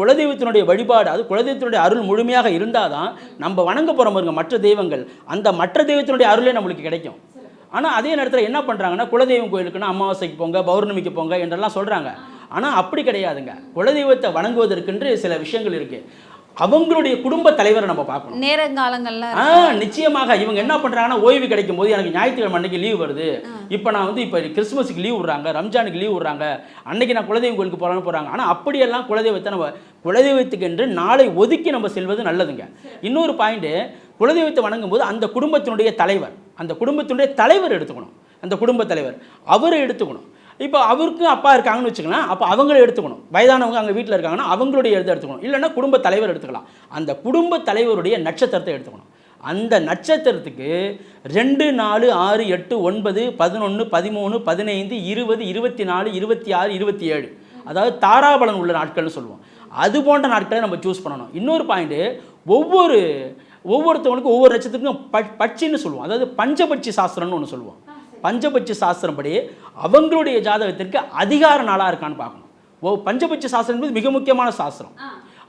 குலதெய்வத்தினுடைய வழிபாடு அது குலதெய்வத்தினுடைய அருள் முழுமையாக இருந்தால் தான் நம்ம வணங்க போகிறோம் பாருங்க மற்ற தெய்வங்கள். அந்த மற்ற தெய்வத்தினுடைய அருளே நம்மளுக்கு கிடைக்கும். ஆனால் அதே நேரத்தில் என்ன பண்ணுறாங்கன்னா குலதெய்வம் கோயிலுக்குன்னா அமாவாசைக்கு போங்க பௌர்ணமிக்கு போங்க என்றெல்லாம் சொல்கிறாங்க ஆனால் அப்படி கிடையாதுங்க. குலதெய்வத்தை வணங்குவதற்கென்று சில விஷயங்கள் இருக்குது அவங்களுடைய குடும்ப தலைவரை நம்ம பார்க்கணும். நேரங்காலங்கள்ல ஆ நிச்சயமாக இவங்க என்ன பண்றாங்கன்னா ஓய்வு கிடைக்கும் போது எனக்கு ஞாயிற்றுக்கிழமை அன்னைக்கு லீவ் வருது. இப்போ நான் வந்து இப்போ கிறிஸ்மஸுக்கு லீவ் விடுறாங்க ரம்ஜானுக்கு லீவ் விடுறாங்க. அன்னைக்கு நான் குலதெய்வம் கோயிலுக்கு போறான்னு போறாங்க. ஆனால் அப்படியெல்லாம் குலதெய்வத்தை நம்ம குலதெய்வத்துக்கு என்று நாளை ஒதுக்கி நம்ம செல்வது நல்லதுங்க. இன்னொரு பாயிண்ட் குலதெய்வத்தை வணங்கும் போது அந்த குடும்பத்தினுடைய தலைவர் அந்த குடும்பத்தினுடைய தலைவர் எடுத்துக்கணும். அந்த குடும்ப தலைவர் அவரை எடுத்துக்கணும். இப்போ அவருக்கும் அப்பா இருக்காங்கன்னு வச்சுக்கலாம் அப்போ அவங்கள எடுத்துக்கணும். வயதானவங்க அங்கே வீட்டில் இருக்காங்கன்னா அவங்களுடைய எழுத எடுத்துக்கணும். இல்லைன்னா குடும்ப தலைவர் எடுத்துக்கலாம். அந்த குடும்ப தலைவருடைய நட்சத்திரத்தை எடுத்துக்கணும். அந்த நட்சத்திரத்துக்கு ரெண்டு நாலு ஆறு எட்டு ஒன்பது பதினொன்று பதிமூணு பதினைந்து இருபது இருபத்தி நாலு இருபத்தி ஆறு இருபத்தி ஏழு அதாவது தாராபலன் உள்ள நாட்கள்னு சொல்லுவோம். அது போன்ற நாட்களை நம்ம சூஸ் பண்ணணும். இன்னொரு பாயிண்ட்டு ஒவ்வொரு ஒவ்வொருத்தவங்களுக்கும் ஒவ்வொரு நட்சத்திரத்துக்கும் ப பட்சின்னு சொல்லுவோம். அதாவது பஞ்சபட்சி சாஸ்திரம்னு ஒன்று சொல்லுவோம். பஞ்சபட்சி சாஸ்திரப்படி அவங்களுடைய ஜாதகத்திற்கு அதிகார நாளாக இருக்கான்னு பார்க்கணும். ஓ பஞ்சபட்சி சாஸ்திரம் என்பது மிக முக்கியமான சாஸ்திரம்.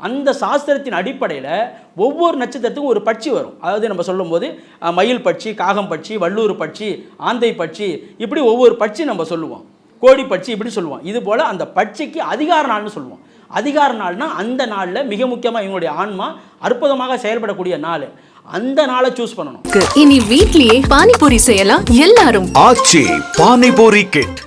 அந்த சாஸ்திரத்தின் அடிப்படையில் ஒவ்வொரு நட்சத்திரத்துக்கும் ஒரு பட்சி வரும். அதாவது நம்ம சொல்லும்போது மயில் பட்சி காகம் பட்சி வள்ளூர் பட்சி ஆந்தை பட்சி இப்படி ஒவ்வொரு பட்சி நம்ம சொல்லுவோம். கோடி பட்சி இப்படி சொல்லுவோம். இது போல் அந்த பட்சிக்கு அதிகார நாள்னு சொல்லுவோம். அதிகார நாள்னா அந்த நாளில் மிக முக்கியமாக இவங்களுடைய ஆன்மா அற்புதமாக செயல்படக்கூடிய நாள். அந்த நாளை சூஸ் பண்ணணும். இனி வீட்லயே பானிபூரி செய்யலாம் எல்லாரும். ஆச்சி பானிபூரி கிட்